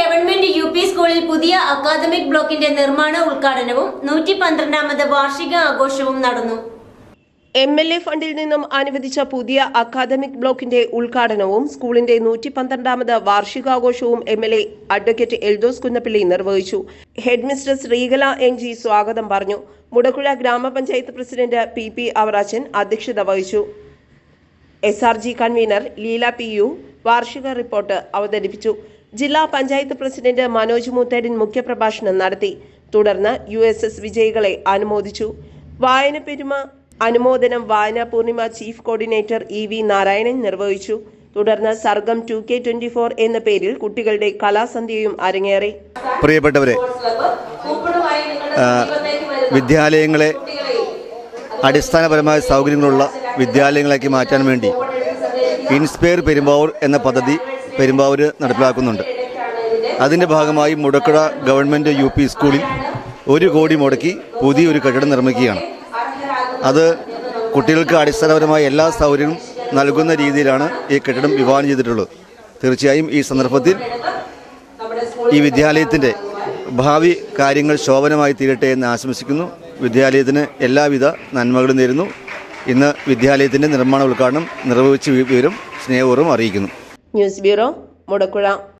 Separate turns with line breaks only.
Government U P സ്കൂളിൽ പുതിയ academic ബ്ലോക്കിന്റെ നിർമ്മാണ ഉദ്ഘാടനവും നൂറ്റി പന്ത്രണ്ടാമത് വാർഷിക ആഘോഷവും നടന്നു.
എം എൽ എ ഫണ്ടിൽ നിന്നും അനുവദിച്ച പുതിയ അക്കാദമിക് ബ്ലോക്കിന്റെ ഉദ്ഘാടനവും സ്കൂളിന്റെ നൂറ്റി പന്ത്രണ്ടാമത് വാർഷികാഘോഷവും M L A advocate Eldhose Kunnappilly നിർവഹിച്ചു. Head mister Sreekala N G സ്വാഗതം പറഞ്ഞു. മുടക്കുഴ ഗ്രാമപഞ്ചായത്ത് പ്രസിഡന്റ് പി പി അവറാച്ചൻ അധ്യക്ഷത വഹിച്ചു. S R G convener Leela P U വാർഷിക റിപ്പോർട്ട് അവതരിപ്പിച്ചു. ജില്ലാ പഞ്ചായത്ത് പ്രസിഡന്റ് മനോജ് മുത്തേടിൻ മുഖ്യപ്രഭാഷണം നടത്തി. തുടർന്ന് യു എസ് എസ് വിജയികളെ അനുമോദിച്ചു. വായന പെരുമ അനുമോദനം വായന Purnima chief coordinator E V Narayanan നിർവഹിച്ചു. തുടർന്ന് Sargam two K twenty four എന്ന പേരിൽ കുട്ടികളുടെ കലാസന്ധ്യയും അരങ്ങേറി.
പ്രിയപ്പെട്ടവരെ വിദ്യാലയങ്ങളെ അടിസ്ഥാനപരമായ സൗകര്യങ്ങളുള്ള വിദ്യാലയങ്ങളാക്കി മാറ്റാൻ വേണ്ടി ഇൻസ്പയർ പെരുമ്പാവൂർ എന്ന പദ്ധതി പെരുമ്പാവൂർ നടപ്പിലാക്കുന്നുണ്ട്. അതിന്റെ ഭാഗമായി മുടക്കുഴ ഗവൺമെന്റ് യു പി സ്കൂളിൽ ഒരു കോടി മുടക്കി പുതിയൊരു കെട്ടിടം നിർമ്മിക്കുകയാണ്. അത് കുട്ടികൾക്ക് അടിസ്ഥാനപരമായ എല്ലാ സൗകര്യവും നൽകുന്ന രീതിയിലാണ് ഈ കെട്ടിടം വിവാഹം ചെയ്തിട്ടുള്ളത്. തീർച്ചയായും ഈ സന്ദർഭത്തിൽ ഈ വിദ്യാലയത്തിന്റെ ഭാവി കാര്യങ്ങൾ ശോഭനമായി തീരട്ടെ എന്ന് ആശംസിക്കുന്നു. വിദ്യാലയത്തിന് എല്ലാവിധ നന്മകളും നേരുന്നു. ഇന്ന് വിദ്യാലയത്തിന്റെ നിർമ്മാണ ഉദ്ഘാടനം നിർവഹിച്ച വിവരം സ്നേഹപൂർവം അറിയിക്കുന്നു.
News bureau Mudakkuzha